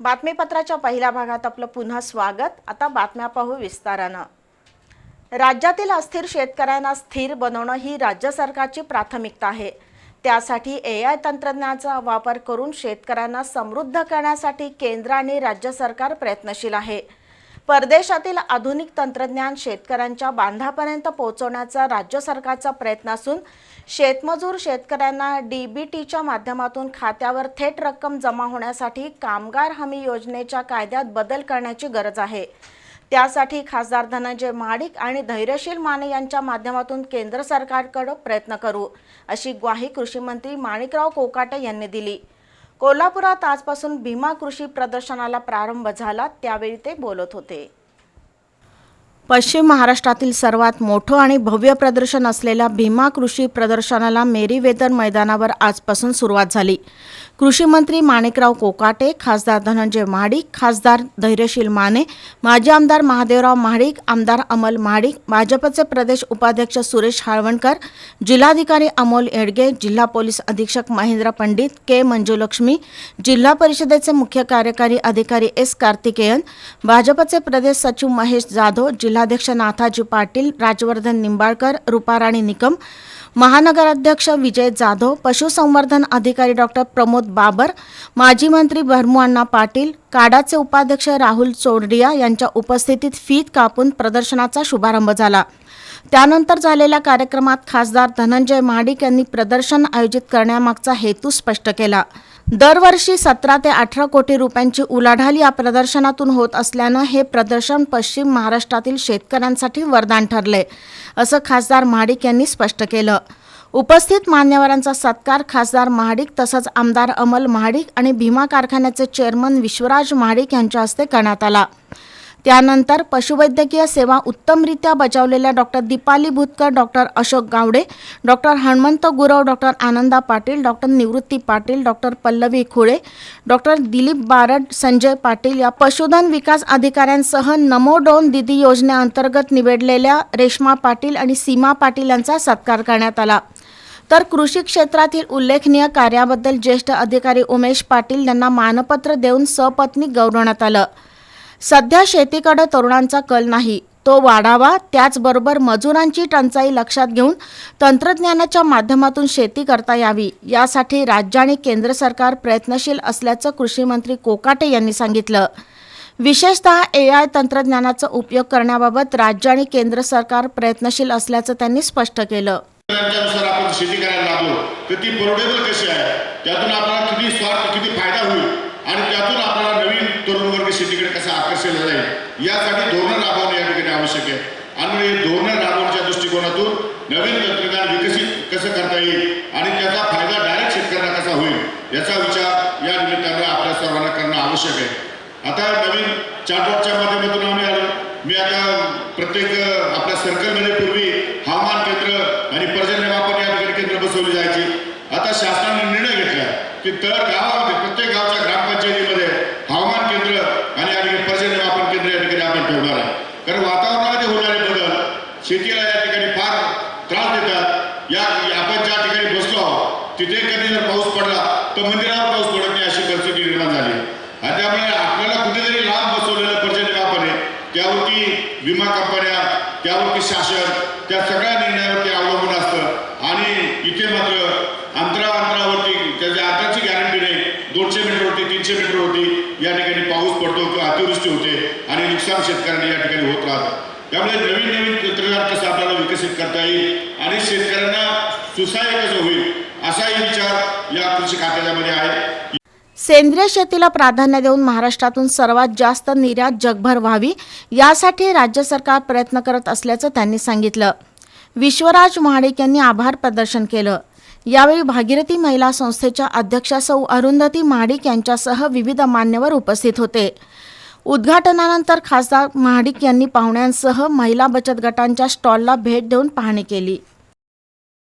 बातमीपत्राच्या पहिल्या भागात आपलं पुन्हा स्वागत. आता बातम्या पाहू विस्तारानं. राज्यातील अस्थिर शेतकऱ्यांना स्थिर बनवणं ही राज्य सरकारची प्राथमिकता आहे. त्यासाठी ए आय तंत्रज्ञानाचा वापर करून शेतकऱ्यांना समृद्ध करण्यासाठी केंद्र आणि राज्य सरकार प्रयत्नशील आहे. परदेशातील आधुनिक तंत्रज्ञान शेतकऱ्यांच्या बांधापर्यंत पोहोचवण्याचा राज्य सरकारचा प्रयत्न असून शेतमजूर शेतकऱ्यांना डी बी टीच्या माध्यमातून खात्यावर थेट रक्कम जमा होण्यासाठी कामगार हमी योजनेच्या कायद्यात बदल करण्याची गरज आहे. त्यासाठी खासदार धनंजय महाडिक आणि धैर्यशील माने यांच्या माध्यमातून केंद्र सरकारकडे प्रयत्न करू अशी ग्वाही कृषी मंत्री माणिकराव कोकाटे यांनी दिली. कोल्हापुरात आजपासून भीमा कृषी प्रदर्शनाला प्रारंभ झाला त्यावेळी ते बोलत होते. पश्चिम महाराष्ट्रातील सर्वात मोठं आणि भव्य प्रदर्शन असलेल्या भीमा कृषी प्रदर्शनाला मेरीवेदर मैदानावर आजपासून सुरुवात झाली. कृषी मंत्री माणिकराव कोकाटे खासदार धनंजय महाडिक खासदार धैर्यशील माने माजी आमदार महादेवराव महाडिक आमदार अमल महाडिक भाजपचे प्रदेश उपाध्यक्ष सुरेश हाळवणकर जिल्हाधिकारी अमोल येडगे जिल्हा पोलीस अधीक्षक महेंद्र पंडित के मंजुलक्ष्मी जिल्हा परिषदेचे मुख्य कार्यकारी अधिकारी एस कार्तिकेयन भाजपचे प्रदेश सचिव महेश जाधव जिल्हाध्यक्ष नाथाजी पाटील राजवर्धन निंबाळकर रुपाराणी निकम महानगराध्यक्ष विजय जाधव पशुसंवर्धन अधिकारी डॉक्टर प्रमोद बाबर माजी मंत्री भरमुअण्णा पाटील काडाचे उपाध्यक्ष राहुल चोरडिया यांच्या उपस्थितीत फीत कापून प्रदर्शनाचा शुभारंभ झाला. त्यानंतर झालेल्या कार्यक्रमात खासदार धनंजय महाडिक यांनी प्रदर्शन आयोजित करण्यामागचा हेतू स्पष्ट केला. दरवर्षी सतरा ते अठरा कोटी रुपयांची उलाढाल या प्रदर्शनातून होत असल्यानं हे प्रदर्शन पश्चिम महाराष्ट्रातील शेतकऱ्यांसाठी वरदान ठरले असं खासदार महाडिक यांनी स्पष्ट केलं. उपस्थित मान्यवरांचा सत्कार खासदार महाडिक तसंच आमदार अमल महाडिक आणि भीमा कारखान्याचे चेअरमन विश्वराज महाडिक यांच्या हस्ते करण्यात आला. त्यानंतर पशुवैद्यकीय सेवा उत्तमरित्या बजावलेल्या doctor Deepali Bhutkar doctor Ashok Gawade doctor Hanumant Gurav doctor Ananda Patil doctor Nivrutti Patil doctor Pallavi Khule doctor Dilip Barad Sanjay Patil या पशुधन विकास अधिकाऱ्यांसह नमो डोन दिदी योजनेअंतर्गत निवडलेल्या रेश्मा पाटील आणि सीमा पाटील यांचा सत्कार करण्यात आला. तर कृषी क्षेत्रातील उल्लेखनीय कार्याबद्दल ज्येष्ठ अधिकारी उमेश पाटील यांना मानपत्र देऊन सपत्नी गौरवण्यात आलं. सध्या शेतीकडे तरुणांचा कल नाही. तो वाढावा त्याचबरोबर मजुरांची टंचाई लक्षात घेऊन तंत्रज्ञानाच्या माध्यमातून शेती करता यावी. यासाठी राज्य आणि केंद्र सरकार प्रयत्नशील असल्याचं कृषीमंत्री कोकाटे यांनी सांगितलं. विशेषतः ए आय तंत्रज्ञानाचा उपयोग करण्याबाबत राज्य आणि केंद्र सरकार प्रयत्नशील असल्याचं त्यांनी स्पष्ट केलं. आपण शेती करायला लागलो तर ती परवडेबल कशी आहे? त्यातून आपल्याला किती स्वार्थ किती फायदा होईल? आणि त्यातून आपल्याला नवीन तरुण वर्ग शेतीकडे कसा आकर्षित जाईल यासाठी धोरण राबवणे या ठिकाणी आवश्यक आहे. आणि धोरण राबवण्याच्या दृष्टिकोनातून नवीन तंत्रज्ञान विकसित कसं करता येईल आणि त्याचा फायदा डायरेक्ट शेतकऱ्यांना कसा होईल याचा विचार या निमित्तानं आपल्या सर्वांना करणं आवश्यक आहे. आता नवीन चार्टबॉर्डच्या माध्यमातून आम्ही आलो. मी आता प्रत्येक आपल्या सर्कलमध्ये पूर्वी हवामान केंद्र आणि पर्जन्यमापन या ठिकाणी केंद्र बसवली जायची. आता शासनाने निर्णय घेतला की तर गावामध्ये प्रत्येक गावच्या ग्राम हवामान केंद्र आणि या ठिकाणी पर्जन्यमापन केंद्र या ठिकाणी आपण ठेवणार आहे कारण वातावरणामध्ये होणारे बदल शेतीला या ठिकाणी फार देतात. या आपण ज्या ठिकाणी बसलो आहोत तिथे कधी जर पाऊस पडला तर मंदिरावर पाऊस पडत नाही अशी परिस्थिती निर्माण झाली. आणि त्यामुळे आपल्याला कुठेतरी लांब बसवलेलं पर्जन्यमापन आहे. त्यावरती विमा कंपन्या त्यावरती शासन त्या सगळ्या निर्णयावरती अवलंबून असतं. आणि इथे मात्र अंतरा अंतरावरती त्याच्या आताची गॅरंटी नाही दोनशे मीटरवरती तीनशे मीटरवरती या ठिकाणी पाऊस पडतो किंवा अतिवृष्टी होते आणि नुकसान शेतकऱ्यांना या ठिकाणी होत राहतं. त्यामुळे नवीन नवीन तंत्रज्ञान कसं आपल्याला विकसित करता येईल आणि शेतकऱ्यांना सुसाय कसं होईल असाही विचार या कृषी खात्यामध्ये आहे. सेंद्रिय शेतीला प्राधान्य देऊन महाराष्ट्रातून सर्वात जास्त निर्यात जगभर व्हावी यासाठी राज्य सरकार प्रयत्न करत असल्याचं त्यांनी सांगितलं. विश्वराज महाडिक यांनी आभार प्रदर्शन केलं. यावेळी भागीरथी महिला संस्थेच्या अध्यक्षा सौ अरुंधती महाडिक यांच्यासह विविध मान्यवर उपस्थित होते. उद्घाटनानंतर खासदार महाडिक यांनी पाहुण्यांसह महिला बचत गटांच्या स्टॉलला भेट देऊन पाहणी केली.